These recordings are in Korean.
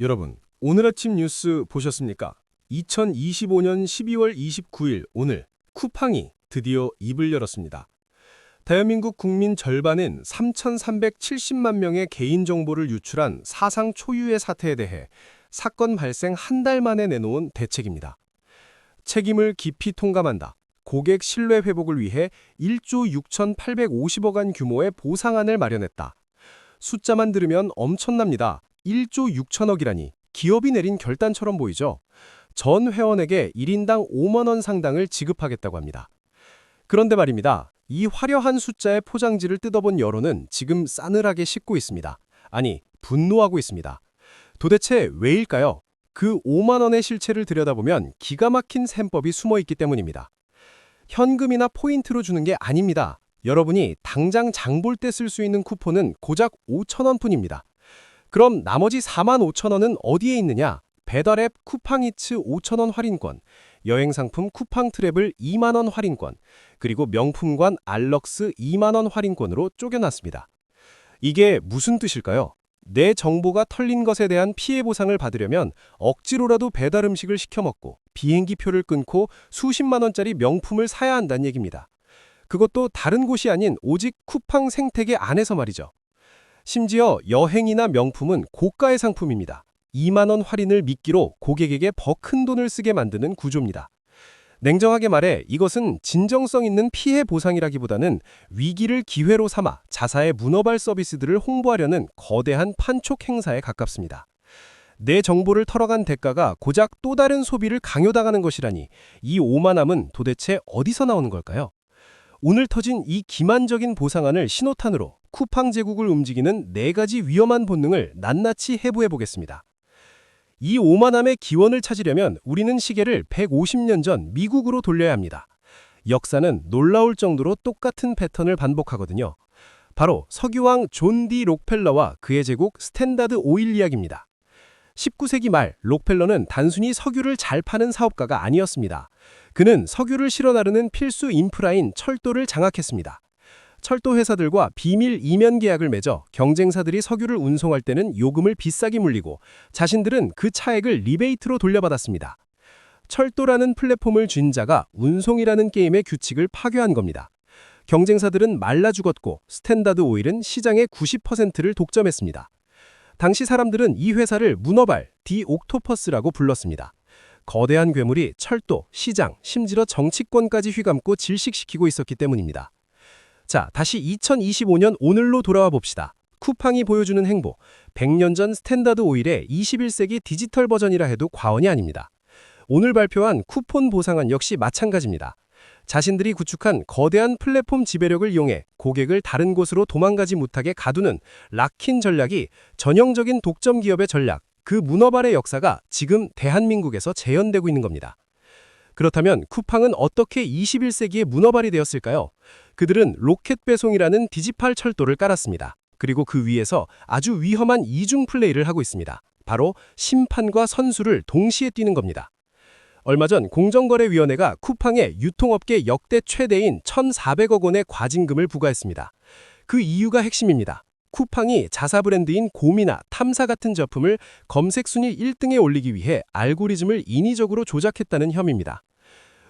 여러분, 오늘 아침 뉴스 보셨습니까? 2025년 12월 29일 오늘 쿠팡이 드디어 입을 열었습니다. 대한민국 국민 절반인 3,370만 명의 개인정보를 유출한 사상 초유의 사태에 대해 사건 발생 한 달 만에 내놓은 대책입니다. 책임을 깊이 통감한다. 고객 신뢰 회복을 위해 1조 6,850억 원 규모의 보상안을 마련했다. 숫자만 들으면 엄청납니다. 1조 6천억이라니 기업이 내린 결단처럼 보이죠. 전 회원에게 1인당 5만 원 상당을 지급하겠다고 합니다. 그런데 말입니다. 이 화려한 숫자의 포장지를 뜯어본 여론은 지금 싸늘하게 식고 있습니다. 아니, 분노하고 있습니다. 도대체 왜일까요? 그 5만 원의 실체를 들여다보면 기가 막힌 셈법이 숨어 있기 때문입니다. 현금이나 포인트로 주는 게 아닙니다. 여러분이 당장 장 볼 때 쓸 수 있는 쿠폰은 고작 5천 원뿐입니다. 그럼 나머지 4만 5천 원은 어디에 있느냐? 배달앱 쿠팡이츠 5천 원 할인권, 여행 상품 쿠팡 트래블 2만 원 할인권, 그리고 명품관 알럭스 2만 원 할인권으로 쪼개놨습니다. 이게 무슨 뜻일까요? 내 정보가 털린 것에 대한 피해 보상을 받으려면 억지로라도 배달 음식을 시켜 먹고 비행기 표를 끊고 수십만 원짜리 명품을 사야 한다는 얘기입니다. 그것도 다른 곳이 아닌 오직 쿠팡 생태계 안에서 말이죠. 심지어 여행이나 명품은 고가의 상품입니다. 2만 원 할인을 미끼로 고객에게 더 큰 돈을 쓰게 만드는 구조입니다. 냉정하게 말해 이것은 진정성 있는 피해 보상이라기보다는 위기를 기회로 삼아 자사의 문어발 서비스들을 홍보하려는 거대한 판촉 행사에 가깝습니다. 내 정보를 털어간 대가가 고작 또 다른 소비를 강요당하는 것이라니 이 오만함은 도대체 어디서 나오는 걸까요? 오늘 터진 이 기만적인 보상안을 신호탄으로 쿠팡 제국을 움직이는 네 가지 위험한 본능을 낱낱이 해부해 보겠습니다. 이 오만함의 기원을 찾으려면 우리는 시계를 150년 전 미국으로 돌려야 합니다. 역사는 놀라울 정도로 똑같은 패턴을 반복하거든요. 바로 석유왕 존디 록펠러와 그의 제국 스탠다드 오일 이야기입니다. 19세기 말 록펠러는 단순히 석유를 잘 파는 사업가가 아니었습니다. 그는 석유를 실어 나르는 필수 인프라인 철도를 장악했습니다. 철도 회사들과 비밀 이면 계약을 맺어 경쟁사들이 석유를 운송할 때는 요금을 비싸게 물리고 자신들은 그 차액을 리베이트로 돌려받았습니다. 철도라는 플랫폼을 쥔 자가 운송이라는 게임의 규칙을 파괴한 겁니다. 경쟁사들은 말라 죽었고 스탠다드 오일은 시장의 90%를 독점했습니다. 당시 사람들은 이 회사를 문어발, 디 옥토퍼스라고 불렀습니다. 거대한 괴물이 철도, 시장, 심지어 정치권까지 휘감고 질식시키고 있었기 때문입니다. 자, 다시 2025년 오늘로 돌아와 봅시다. 쿠팡이 보여주는 행보, 100년 전 스탠다드 오일의 21세기 디지털 버전이라 해도 과언이 아닙니다. 오늘 발표한 쿠폰 보상안 역시 마찬가지입니다. 자신들이 구축한 거대한 플랫폼 지배력을 이용해 고객을 다른 곳으로 도망가지 못하게 가두는 락킨 전략이 전형적인 독점 기업의 전략, 그 문어발의 역사가 지금 대한민국에서 재현되고 있는 겁니다. 그렇다면 쿠팡은 어떻게 21세기의 문어발이 되었을까요? 그들은 로켓 배송이라는 디지털 철도를 깔았습니다. 그리고 그 위에서 아주 위험한 이중 플레이를 하고 있습니다. 바로 심판과 선수를 동시에 뛰는 겁니다. 얼마 전 공정거래위원회가 쿠팡에 유통업계 역대 최대인 1,400억 원의 과징금을 부과했습니다. 그 이유가 핵심입니다. 쿠팡이 자사 브랜드인 곰이나 탐사 같은 제품을 검색 순위 1등에 올리기 위해 알고리즘을 인위적으로 조작했다는 혐의입니다.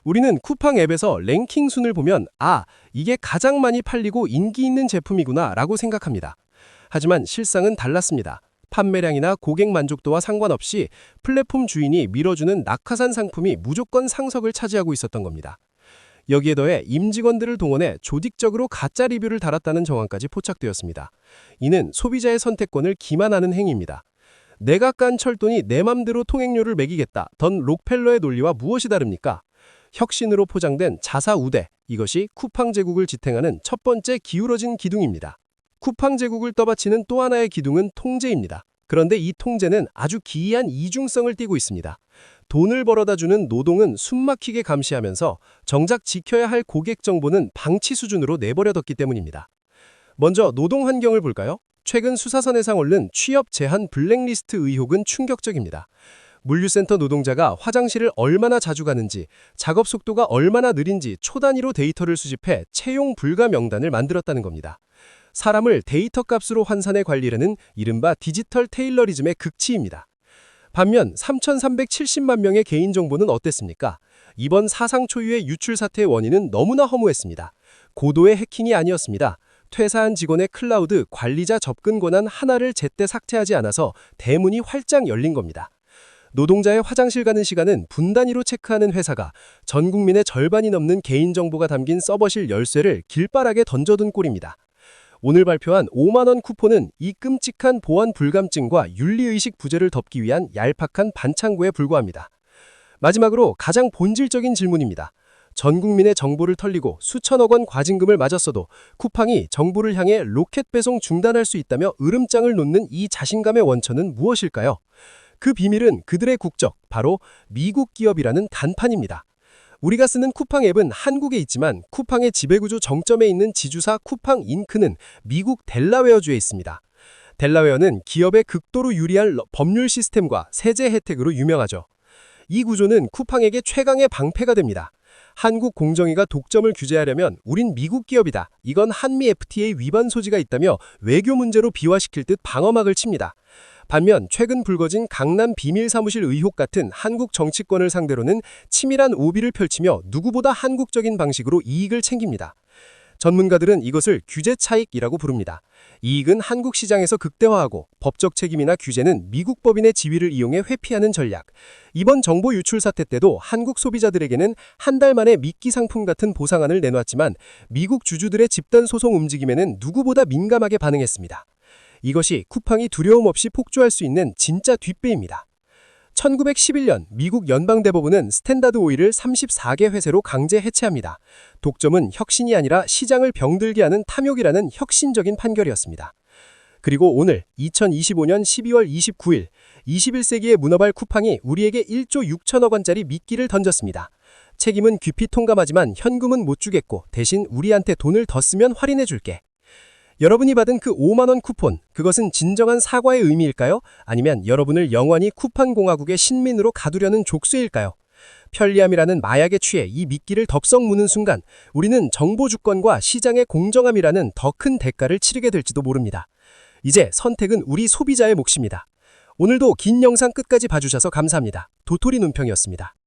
우리는 쿠팡 앱에서 랭킹 순을 보면 아, 이게 가장 많이 팔리고 인기 있는 제품이구나 라고 생각합니다. 하지만 실상은 달랐습니다. 판매량이나 고객 만족도와 상관없이 플랫폼 주인이 밀어주는 낙하산 상품이 무조건 상석을 차지하고 있었던 겁니다. 여기에 더해 임직원들을 동원해 조직적으로 가짜 리뷰를 달았다는 정황까지 포착되었습니다. 이는 소비자의 선택권을 기만하는 행위입니다. 내가 깐 철돈이 내 맘대로 통행료를 매기겠다. 던 록펠러의 논리와 무엇이 다릅니까? 혁신으로 포장된 자사 우대, 이것이 쿠팡 제국을 지탱하는 첫 번째 기울어진 기둥입니다. 쿠팡 제국을 떠받치는 또 하나의 기둥은 통제입니다. 그런데 이 통제는 아주 기이한 이중성을 띠고 있습니다. 돈을 벌어다 주는 노동은 숨막히게 감시하면서 정작 지켜야 할 고객 정보는 방치 수준으로 내버려뒀기 때문입니다. 먼저 노동 환경을 볼까요? 최근 수사선에상 오른 취업 제한 블랙리스트 의혹은 충격적입니다. 물류센터 노동자가 화장실을 얼마나 자주 가는지, 작업 속도가 얼마나 느린지 초단위로 데이터를 수집해 채용 불가 명단을 만들었다는 겁니다. 사람을 데이터 값으로 환산해 관리하는 이른바 디지털 테일러리즘의 극치입니다. 반면 3,370만 명의 개인정보는 어땠습니까? 이번 사상 초유의 유출 사태의 원인은 너무나 허무했습니다. 고도의 해킹이 아니었습니다. 퇴사한 직원의 클라우드 관리자 접근 권한 하나를 제때 삭제하지 않아서 대문이 활짝 열린 겁니다. 노동자의 화장실 가는 시간은 분 단위로 체크하는 회사가 전 국민의 절반이 넘는 개인정보가 담긴 서버실 열쇠를 길바닥에 던져둔 꼴입니다. 오늘 발표한 5만원 쿠폰은 이 끔찍한 보안 불감증과 윤리의식 부재를 덮기 위한 얄팍한 반창고에 불과합니다. 마지막으로 가장 본질적인 질문입니다. 전 국민의 정보를 털리고 수천억 원 과징금을 맞았어도 쿠팡이 정보를 향해 로켓 배송 중단할 수 있다며 으름장을 놓는 이 자신감의 원천은 무엇일까요? 그 비밀은 그들의 국적, 바로 미국 기업이라는 단판입니다. 우리가 쓰는 쿠팡 앱은 한국에 있지만 쿠팡의 지배구조 정점에 있는 지주사 쿠팡 잉크는 미국 델라웨어주에 있습니다. 델라웨어는 기업의 극도로 유리한 러- 법률 시스템과 세제 혜택으로 유명하죠. 이 구조는 쿠팡에게 최강의 방패가 됩니다. 한국 공정위가 독점을 규제하려면 우린 미국 기업이다. 이건 한미 FTA 위반 소지가 있다며 외교 문제로 비화시킬 듯 방어막을 칩니다. 반면 최근 불거진 강남 비밀 사무실 의혹 같은 한국 정치권을 상대로는 치밀한 오비를 펼치며 누구보다 한국적인 방식으로 이익을 챙깁니다. 전문가들은 이것을 규제 차익이라고 부릅니다. 이익은 한국 시장에서 극대화하고 법적 책임이나 규제는 미국 법인의 지위를 이용해 회피하는 전략. 이번 정보 유출 사태 때도 한국 소비자들에게는 한 달 만에 미끼 상품 같은 보상안을 내놓았지만 미국 주주들의 집단 소송 움직임에는 누구보다 민감하게 반응했습니다. 이것이 쿠팡이 두려움 없이 폭주할 수 있는 진짜 뒷배입니다. 1911년 미국 연방대법원은 스탠다드 오일을 34개 회사로 강제 해체합니다. 독점은 혁신이 아니라 시장을 병들게 하는 탐욕이라는 혁신적인 판결이었습니다. 그리고 오늘 2025년 12월 29일 21세기의 문어발 쿠팡이 우리에게 1조 6천억 원짜리 미끼를 던졌습니다. 책임은 귀피 통감하지만 현금은 못 주겠고 대신 우리한테 돈을 더 쓰면 할인해 줄게. 여러분이 받은 그 5만원 쿠폰, 그것은 진정한 사과의 의미일까요? 아니면 여러분을 영원히 쿠팡 공화국의 신민으로 가두려는 족쇄일까요? 편리함이라는 마약에 취해 이 미끼를 덥석 무는 순간 우리는 정보 주권과 시장의 공정함이라는 더 큰 대가를 치르게 될지도 모릅니다. 이제 선택은 우리 소비자의 몫입니다. 오늘도 긴 영상 끝까지 봐주셔서 감사합니다. 도토리 눈평이었습니다.